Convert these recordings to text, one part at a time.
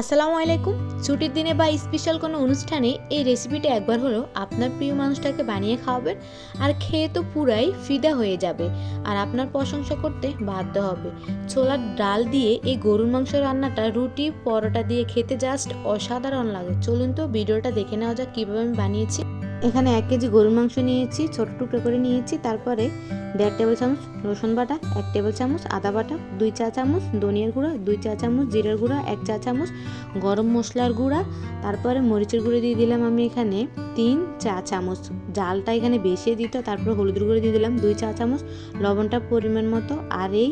আসসালামু আলাইকুম। ছুটির দিনে বা স্পেশাল কোনো অনুষ্ঠানে এই রেসিপিটি একবার হলো আপনার প্রিয় মানুষটাকে বানিয়ে খাওয়াবেন আর খেয়ে তো পুরাই ফিদা হয়ে যাবে আর আপনার প্রশংসা করতে বাধ্য হবে। ছোলার ডাল দিয়ে এই গরুর মাংস রান্নাটা রুটি, পরোটা দিয়ে খেতে জাস্ট অসাধারণ লাগে। চলুন তো ভিডিওটা দেখে নেওয়া যাক কীভাবে আমি বানিয়েছি। এখানে এক কেজি গরুর মাংস নিয়েছি, ছোট টুকরো করে নিয়েছি, তারপরে দেড় টেবিল চামচ রসুন বাটা, এক টেবিল চামচ আদা বাটা, দুই চা চামচ ধনিয়ার গুঁড়া, দুই চা চামচ জিরার গুঁড়া, এক চা চামচ গরম মশলার গুঁড়া, তারপরে মরিচের গুঁড়ো দিয়ে দিলাম আমি এখানে তিন চা চামচ। জালটা এখানে বেশি দিত তারপরে হলুদের গুঁড়ো দিয়ে দিলাম দুই চা চামচ লবণটা পরিমাণ মতো, আর এই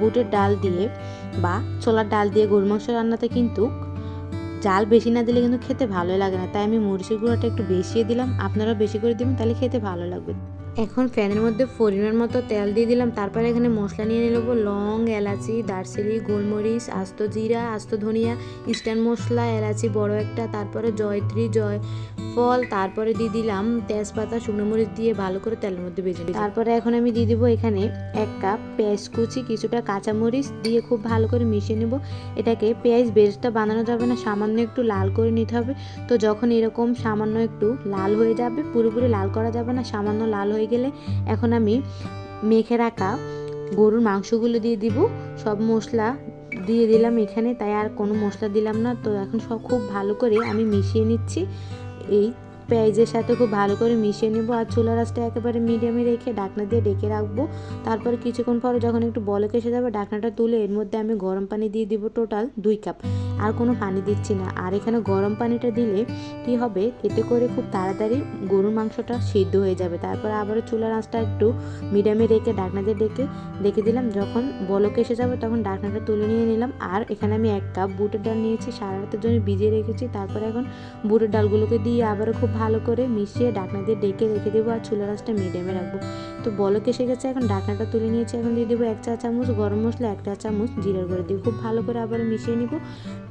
বুটের ডাল দিয়ে বা ছোলার ডাল দিয়ে গরু মাংস রান্নাতে কিন্তু জাল বেশি না দিলে কিন্তু খেতে ভালো লাগে না। তাই আমি মরিচের গুঁড়োটা একটু বেশিয়ে দিলাম। আপনারাও বেশি করে দিবেন, তাহলে খেতে ভালো লাগবে। এখন ফ্যানের মধ্যে পরিমাণ মতো তেল দিয়ে দিলাম। তারপরে এখানে মশলা নিয়ে নেব লং, এলাচি, দারচিনি, গোলমরিচ, আস্ত জিরা, আস্ত ধনিয়া স্ট্যান্ড মশলা, এলাচি বড় একটা, তারপরে জয়ত্রী জয় ফল তারপরে দিয়ে দিলাম তেজপাতা, শুকনো মরিচ দিয়ে ভালো করে তেলের মধ্যে ভেজে তারপরে এখন আমি দিয়ে দিব এখানে এক কাপ পেঁয়াজ কুচি, কিছুটা কাঁচামরিচ দিয়ে খুব ভালো করে মিশিয়ে নেব। এটাকে পেঁয়াজ বেরেস্তা বানানো যাবে না, সামান্য একটু লাল করে নিতে হবে। তো যখন এরকম সামান্য একটু লাল হয়ে যাবে, পুরোপুরি লাল করা যাবে না, সামান্য লাল হয়ে গেলে এখন আমি মেখে রাখা গরুর মাংসগুলো দিয়ে দিব। সব মশলা দিয়ে দিলাম এখানে, তাই আর কোনো মশলা দিলাম না। তো এখন সব খুব ভালো করে আমি মিশিয়ে নিচ্ছি। এই পেঁয়াজের সাথে খুব ভালো করে মিশিয়ে নেব আর চুলা রাসটা একেবারে মিডিয়ামে রেখে ডাকনা দিয়ে ডেকে রাখব। তারপরে কিছুক্ষণ পরে যখন একটু বলক এসে যাবে ডাকনাটা তুলে এর মধ্যে আমি গরম পানি দিয়ে দিব টোটাল দুই কাপ। আর কোনো পানি দিচ্ছি না। আর এখানে গরম পানিটা দিলে কি হবে? এতে করে খুব তাড়াতাড়ি গরুর মাংসটা সিদ্ধ হয়ে যাবে। তারপর আবারও চুলার আঁচটা একটু মিডিয়ামে রেখে ডাকনা দিয়ে ডেকে ডেকে দিলাম। যখন বলক এসে যাবে তখন ডাকনাটা তুলে নিয়ে নিলাম। আর এখানে আমি এক কাপ বুটের ডাল নিয়েছি। সারা রাতের জন্য ভিজিয়ে রেখেছি। তারপরে এখন বুটের ডালগুলোকে দিয়ে আবারও খুব ভালো করে মিশিয়ে ডাকনা দিয়ে ডেকে রেখে দেবো আর চুলা রাসটা মিডিয়ামে রাখব। তো বলক এসে গেছে এখন ডাকনাটা তুলে নিয়েছি। এখন দিয়ে দেবো এক চা চামচ গরম মশলা, এক চা চামচ জিরার করে দিয়ে। খুব ভালো করে আবার মিশিয়ে নিব।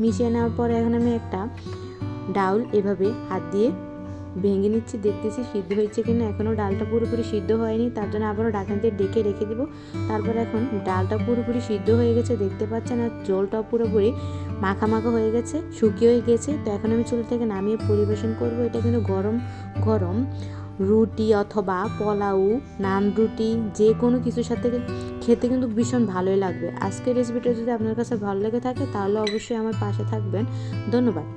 মিশিয়ে নেওয়ার পরে এখন আমি একটা ডাউল এভাবে হাত দিয়ে ভেঙে নিচ্ছি, দেখতেছি সিদ্ধ হয়েছে কিনা, এখনও ডালটা পুরোপুরি সিদ্ধ হয়নি, তার জন্য আবারও ডাকনা দিয়ে ডেকে রেখে দেবো। তারপর এখন ডালটা পুরোপুরি সিদ্ধ হয়ে গেছে, দেখতে পাচ্ছেন, আর জলটাও পুরোপুরি মাখা মাখা হয়ে গেছে, শুকিয়ে হয়ে গেছে। তো এখন আমি চুল থেকে নামিয়ে পরিবেশন করব, এটা কিন্তু গরম গরম রুটি অথবা পোলাও, নান রুটি, যে কোনো কিছুর সাথে খেতে কিন্তু ভীষণ ভালোই লাগবে। আজকের রেসিপিটা যদি আপনার কাছে ভালো লেগে থাকে, তাহলে অবশ্যই আমার পাশে থাকবেন। ধন্যবাদ।